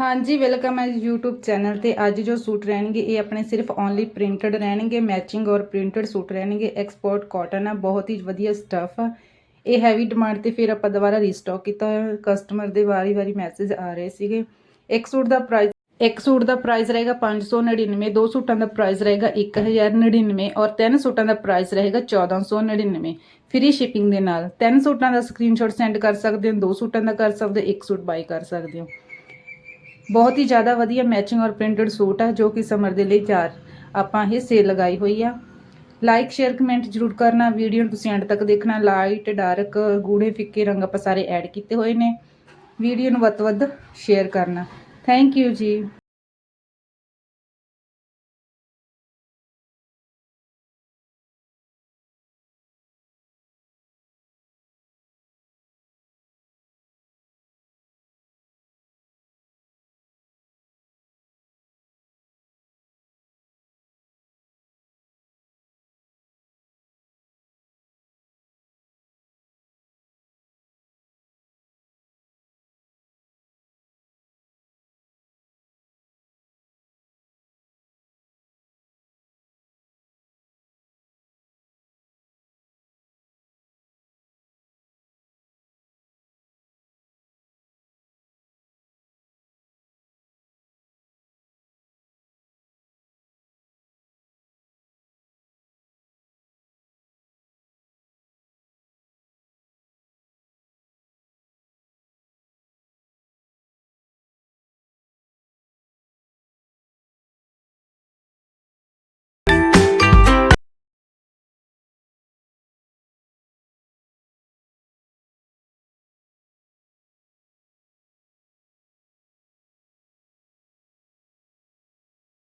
ਹਾਂਜੀ ਵੈਲਕਮ ਹੈ YouTube channel ਤੇ। ਅੱਜ ਜੋ ਸੂਟ ਰਹਿਣਗੇ, ਇਹ ਆਪਣੇ ਸਿਰਫ ਓਨਲੀ ਪ੍ਰਿੰਟਡ ਰਹਿਣਗੇ। ਮੈਚਿੰਗ ਔਰ ਪ੍ਰਿੰਟਡ ਸੂਟ ਰਹਿਣਗੇ। ਐਕਸਪੋਰਟ ਕਾਟਨ ਆ, ਬਹੁਤ ਹੀ ਵਧੀਆ ਸਟਫ ਆ। ਇਹ ਹੈਵੀ ਡਿਮਾਂਡ ਤੇ ਫਿਰ ਆਪਾਂ ਦੁਬਾਰਾ ਰੀਸਟਾਕ ਕੀਤਾ ਹੋਇਆ। ਕਸਟਮਰ ਦੇ ਵਾਰੀ-ਵਾਰੀ ਮੈਸੇਜ ਆ ਰਹੇ ਸੀਗੇ। ਇੱਕ ਸੂਟ ਦਾ ਪ੍ਰਾਈਸ ਇੱਕ ਸੂਟ ਦਾ ਪ੍ਰਾਈਸ ਰਹੇਗਾ 599 ਦੋ ਸੂਟਾਂ ਦਾ ਪ੍ਰਾਈਸ ਰਹੇਗਾ 1099 ਔਰ ਤਿੰਨ ਸੂਟਾਂ ਦਾ ਪ੍ਰਾਈਸ ਰਹੇਗਾ 1499 ਫ੍ਰੀ ਸ਼ਿਪਿੰਗ ਦੇ ਨਾਲ। ਤਿੰਨ ਸੂਟਾਂ ਦਾ ਸਕਰੀਨਸ਼ਾਟ ਸੈਂਡ ਕਰ ਸਕਦੇ ਹੋ, ਦੋ ਸੂਟਾਂ ਦਾ ਕਰ ਸਕਦੇ ਹੋ, ਇੱਕ ਸੂਟ ਬਾਈ ਕਰ ਸਕਦੇ ਹੋ। ਬਹੁਤ ਹੀ ਜ਼ਿਆਦਾ ਵਧੀਆ ਮੈਚਿੰਗ ਔਰ ਪ੍ਰਿੰਟਡ ਸੂਟ ਆ, ਜੋ ਕਿ ਸਮਰ ਦੇ ਲਈ ਤਿਆਰ ਆਪਾਂ ਇਹ ਸੇਲ ਲਗਾਈ ਹੋਈ ਆ। ਲਾਈਕ ਸ਼ੇਅਰ ਕਮੈਂਟ ਜਰੂਰ ਕਰਨਾ। ਵੀਡੀਓ ਨੂੰ ਤੁਸੀਂ ਐਂਡ ਤੱਕ ਦੇਖਣਾ। ਲਾਈਟ ਡਾਰਕ ਗੂੜੇ, ਫਿੱਕੇ ਰੰਗ ਆਪਾਂ ਸਾਰੇ ਐਡ ਕੀਤੇ ਹੋਏ ਨੇ। ਵੀਡੀਓ ਨੂੰ ਵੱਧ ਤੋਂ ਵੱਧ ਸ਼ੇਅਰ ਕਰਨਾ। ਥੈਂਕ ਯੂ ਜੀ।